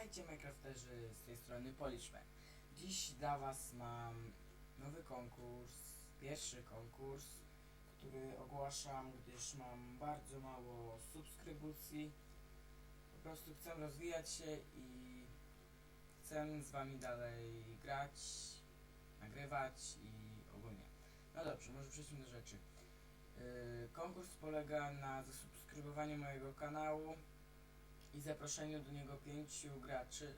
Witajcie Minecrafterzy, z tej strony Policzmy. Dziś dla was mam nowy konkurs, pierwszy konkurs, który ogłaszam, gdyż mam bardzo mało subskrybucji. Po prostu chcę rozwijać się i chcę z wami dalej grać, nagrywać i ogólnie. No dobrze, może przejdźmy do rzeczy. Yy, konkurs polega na zasubskrybowaniu mojego kanału i zaproszeniu do niego pięciu graczy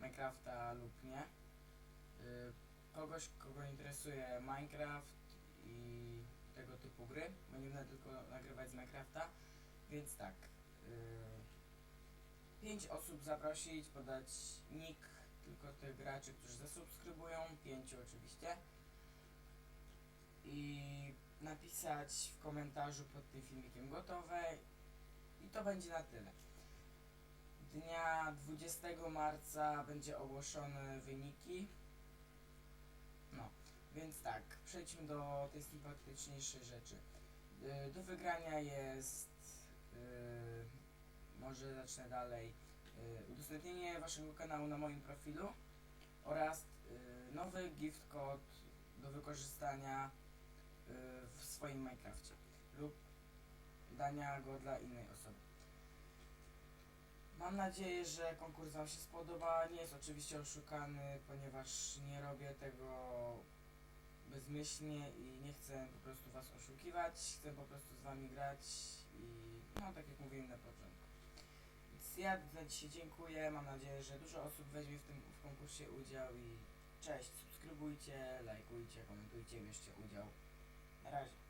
Minecrafta lub nie. Y, kogoś, kogo interesuje Minecraft i tego typu gry, będę tylko nagrywać z Minecrafta, więc tak. y, pięć osób zaprosić, podać nick tylko tych graczy, którzy zasubskrybują, pięciu oczywiście. I napisać w komentarzu pod tym filmikiem gotowe i to będzie na tyle. Dnia 20 marca będzie ogłoszone wyniki. No, więc tak, przejdźmy do tej sympatyczniejszej rzeczy. Y, Do wygrania jest, y, może zacznę dalej, y, udostępnienie waszego kanału na moim profilu oraz y, nowy gift code do wykorzystania y, w swoim Minecrafcie lub dania go dla innej osoby. Mam nadzieję, że konkurs Wam się spodoba. Nie jest oczywiście oszukany, ponieważ nie robię tego bezmyślnie i nie chcę po prostu Was oszukiwać. Chcę po prostu z Wami grać i no tak jak mówiłem na początku. Więc ja za dzisiaj dziękuję. Mam nadzieję, że dużo osób weźmie w tym w konkursie udział i cześć, subskrybujcie, lajkujcie, komentujcie, bierzcie udział. Na razie.